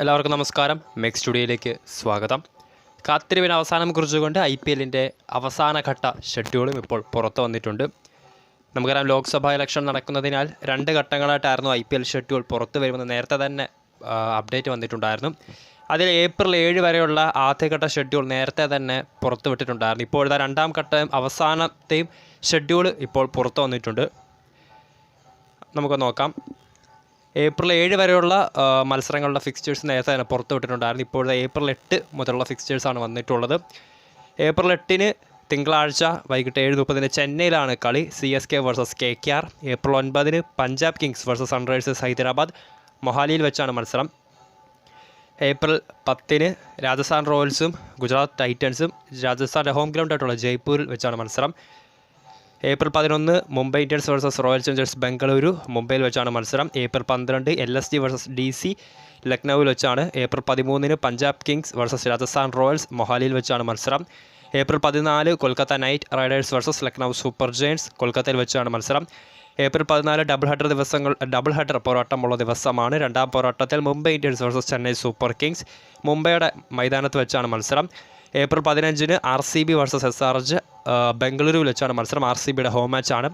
എല്ലാവർക്കും നമസ്കാരം. മെക്സ് സ്റ്റുഡിയോയിലേക്ക് സ്വാഗതം. കാത്തിരിവിന് അവസാനം കുറിച്ചുകൊണ്ട് ഐ പി എല്ലിന്റെ അവസാനഘട്ട ഷെഡ്യൂളും ഇപ്പോൾ പുറത്തു വന്നിട്ടുണ്ട്. നമുക്കറിയാം ലോക്സഭാ ഇലക്ഷൻ നടക്കുന്നതിനാൽ രണ്ട് ഘട്ടങ്ങളായിട്ടായിരുന്നു ഐ പി എൽ ഷെഡ്യൂൾ പുറത്തു വരുമെന്ന് നേരത്തെ തന്നെ അപ്ഡേറ്റ് വന്നിട്ടുണ്ടായിരുന്നു. അതിൽ ഏപ്രിൽ ഏഴ് വരെയുള്ള ആദ്യഘട്ട ഷെഡ്യൂൾ നേരത്തെ തന്നെ പുറത്തു വിട്ടിട്ടുണ്ടായിരുന്നു. ഇപ്പോഴത്തെ രണ്ടാം ഘട്ടം അവസാനത്തെയും ഷെഡ്യൂൾ ഇപ്പോൾ പുറത്തു വന്നിട്ടുണ്ട്. നമുക്ക് നോക്കാം. ഏപ്രിൽ ഏഴ് വരെയുള്ള മത്സരങ്ങളുടെ ഫിക്സ്റ്റേഴ്സ് നേരത്തെ തന്നെ പുറത്തു വിട്ടിട്ടുണ്ടായിരുന്നു. ഇപ്പോഴത്തെ ഏപ്രിൽ എട്ട് മുതലുള്ള ഫിക്സ്റ്റേഴ്സാണ് വന്നിട്ടുള്ളത്. ഏപ്രിൽ എട്ടിന് തിങ്കളാഴ്ച വൈകിട്ട് ഏഴ് മുപ്പതിന് ചെന്നൈയിലാണ് കളി. C S K versus K K R April ഒൻപതിന് Punjab Kings versus Sunrisers Hyderabad. മൊഹാലിയിൽ വെച്ചാണ് മത്സരം. ഏപ്രിൽ പത്തിന് രാജസ്ഥാൻ റോയൽസും ഗുജറാത്ത് ടൈറ്റൻസും രാജസ്ഥാന്റെ ഹോം ഗ്രൗണ്ടായിട്ടുള്ള ജയ്പൂരിൽ വെച്ചാണ് മത്സരം. ഏപ്രിൽ പതിനൊന്ന് Mumbai Indians versus Royal Challengers Bengaluru മുംബൈയിൽ വെച്ചാണ് മത്സരം. ഏപ്രിൽ പന്ത്രണ്ട് L S G versus D C ലക്നൌവിൽ വെച്ചാണ്. ഏപ്രിൽ പതിമൂന്നിന് Punjab Kings versus Rajasthan Royals മൊഹാലിയിൽ വെച്ചാണ് മത്സരം. ഏപ്രിൽ പതിനാല് Kolkata Knight Riders versus Lucknow super giants കൊൽക്കത്തയിൽ വെച്ചാണ് മത്സരം. ഏപ്രിൽ പതിനാല് ഡബിൾ ഹെഡർ ദിവസങ്ങൾ ഡബിൾ ഹെഡർ പോരാട്ടമുള്ള ദിവസമാണ്. രണ്ടാം പോരാട്ടത്തിൽ Mumbai Indians versus Chennai Super Kings മുംബൈയുടെ മൈതാനത്ത് വെച്ചാണ് മത്സരം. ഏപ്രിൽ പതിനഞ്ചിന് R C B versus S R H ബംഗളൂരുവിൽ വെച്ചാണ് മത്സരം. ആർ സി ബിയുടെ ഹോം മാച്ചാണ്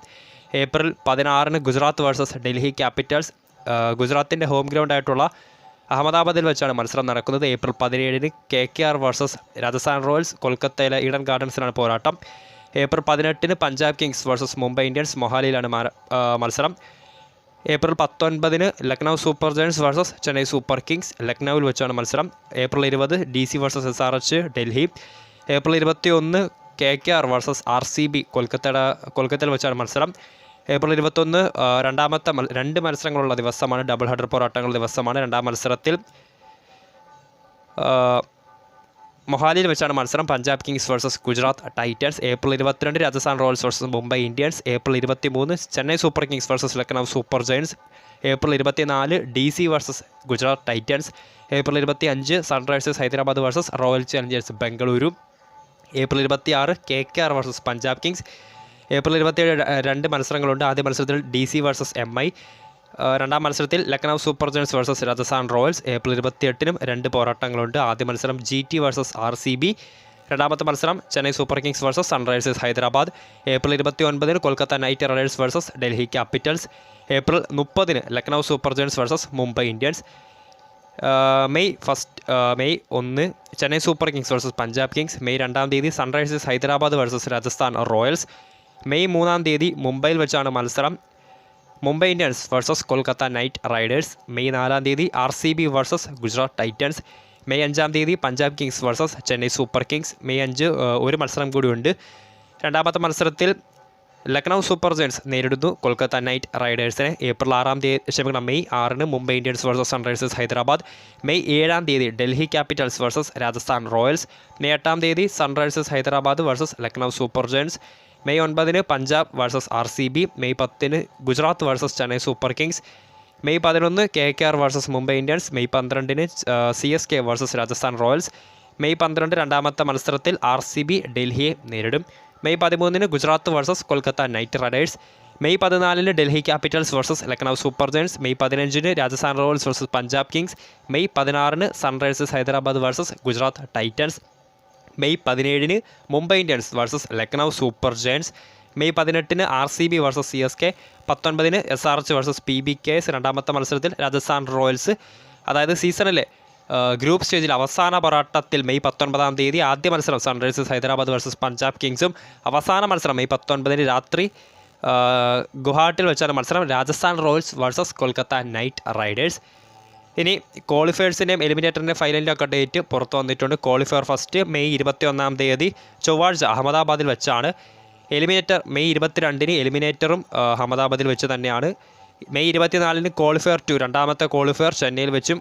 ഏപ്രിൽ പതിനാറിന് ഗുജറാത്ത് വേഴ്സസ് ഡൽഹി ക്യാപിറ്റൽസ് ഗുജറാത്തിന്റെ ഹോം ഗ്രൗണ്ട് ഗ്രൗണ്ടായിട്ടുള്ള അഹമ്മദാബാദിൽ വെച്ചാണ് മത്സരം നടക്കുന്നത്. ഏപ്രിൽ പതിനേഴിന് K K R versus Rajasthan Royals. കൊൽക്കത്തയിലെ ഈഡൻ ഗാർഡൻസിലാണ് പോരാട്ടം. ഏപ്രിൽ പതിനെട്ടിന് Punjab Kings versus Mumbai Indians മൊഹാലിയിലാണ് മത്സരം. ഏപ്രിൽ പത്തൊൻപതിന് Lucknow Super Giants versus Chennai Super Kings ലക്നൌവിൽ വെച്ചാണ് മത്സരം. ഏപ്രിൽ ഇരുപത് D C versus S R H Delhi. April ഇരുപത്തി ഒന്ന് K K R versus R C B കൊൽക്കത്തയുടെ കൊൽക്കത്തയിൽ വെച്ചാണ് മത്സരം. ഏപ്രിൽ ഇരുപത്തൊന്ന് രണ്ടാമത്തെ രണ്ട് മത്സരങ്ങളുള്ള ദിവസമാണ് ഡബിൾ ഹഡർ പോരാട്ടങ്ങൾ ദിവസമാണ് രണ്ടാം മത്സരത്തിൽ. മൊഹാലിയിൽ വെച്ചാണ് മത്സരം. Punjab Kings versus Gujarat Titans. April ഇരുപത്തിരണ്ട് Rajasthan Royals versus Mumbai Indians. April ഇരുപത്തി മൂന്ന് Chennai Super Kings versus Lucknow Super Giants. April ഇരുപത്തിനാല് D C versus Gujarat Titans. April ഇരുപത്തി അഞ്ച് Sunrisers Hyderabad versus Royal Challengers Bengaluru. April ഇരുപത്തി ആറ് K K R versus Punjab Kings. April ഇരുപത്തിയേഴ് രണ്ട് മത്സരങ്ങളുണ്ട്. ആദ്യ മത്സരത്തിൽ D C versus M I രണ്ടാം മത്സരത്തിൽ Lucknow Super Giants versus Rajasthan Royals. April ഇരുപത്തിയെട്ടിനും രണ്ട് പോരാട്ടങ്ങളുണ്ട്. ആദ്യ മത്സരം G T versus R C B രണ്ടാമത്തെ മത്സരം Chennai Super Kings versus Sunrisers Hyderabad. April ഇരുപത്തി ഒൻപതിന് Kolkata Knight Riders versus Delhi Capitals. April മുപ്പതിന് Lucknow Super Giants versus Mumbai Indians. May first May ഒന്ന് Chennai Super Kings versus Punjab Kings. May രണ്ടാം തീയതി Sunrisers Hyderabad versus Rajasthan Royals. May മൂന്നാം തീയതി മുംബൈയിൽ വെച്ചാണ് മത്സരം. Mumbai Indians versus Kolkata Knight Riders. May നാലാം തീയതി R C B versus Gujarat Titans. May അഞ്ചാം തീയതി Punjab Kings versus Chennai Super Kings. May അഞ്ച് ഒരു മത്സരം കൂടിയുണ്ട്. രണ്ടാമത്തെ മത്സരത്തിൽ ലക്നൗ സൂപ്പർ ജയൻസ് നേരിടുന്നു. കൊൽക്കത്ത നൈറ്റ് റൈഡേഴ്സിനെ ഏപ്രിൽ ആറാം തീയതി ക്ഷമിക്കണം മെയ് ആറിന് Mumbai Indians versus Sunrisers Hyderabad May ഏഴാം തീയതി Delhi Capitals versus Rajasthan Royals May എട്ടാം തീയതി Sunrisers Hyderabad versus Lucknow Super Giants May ഒൻപതിന് Punjab versus R C B May പത്തിന് Gujarat versus Chennai Super Kings May പതിനൊന്ന് K K R versus Mumbai Indians May പന്ത്രണ്ടിന് C S K versus Rajasthan Royals May പന്ത്രണ്ട് രണ്ടാമത്തെ മത്സരത്തിൽ R C B ഡൽഹിയെ നേരിടും. May പതിമൂന്നിന് Gujarat versus Kolkata Knight Riders. May പതിനാലിന് Delhi Capitals versus Lucknow Super Giants. May പതിനഞ്ചിന് Rajasthan Royals versus Punjab Kings. May പതിനാറിന് Sunrisers Hyderabad versus Gujarat Titans. May പതിനേഴിന് Mumbai Indians versus Lucknow Super Giants. May പതിനെട്ടിന് R C B versus C S K. പത്തൊൻപതിന് S R H versus P B K S. രണ്ടാമത്തെ മത്സരത്തിൽ Rajasthan Royals. അതായത് സീസണിലെ group സ്റ്റേജിൽ അവസാന പോരാട്ടത്തിൽ മെയ് പത്തൊൻപതാം തീയതി ആദ്യ മത്സരം സൺറൈസേഴ്സ് ഹൈദരാബാദ് വേഴ്സസ് പഞ്ചാബ് കിങ്സും അവസാന മത്സരം മെയ് പത്തൊൻപതിന് രാത്രി ഗുവാഹട്ടിയിൽ വെച്ചാണ് മത്സരം. Rajasthan Royals versus Kolkata Knight Riders. ഇനി ക്വാളിഫയേഴ്സിന്റെയും എലിമിനേറ്ററിന്റെയും ഫൈനലിന്റെ ഒക്കെ ഡേറ്റ് പുറത്തു വന്നിട്ടുണ്ട്. ക്വാളിഫയർ ഫസ്റ്റ് മെയ് ഇരുപത്തി ഒന്നാം തീയതി ചൊവ്വാഴ്ച അഹമ്മദാബാദിൽ വെച്ചാണ്. എലിമിനേറ്റർ മെയ് ഇരുപത്തിരണ്ടിന് എലിമിനേറ്ററും അഹമ്മദാബാദിൽ വെച്ച് തന്നെയാണ്. മെയ് ഇരുപത്തിനാലിന് ക്വാളിഫയർ ടു രണ്ടാമത്തെ ക്വാളിഫയർ ചെന്നൈയിൽ വെച്ചും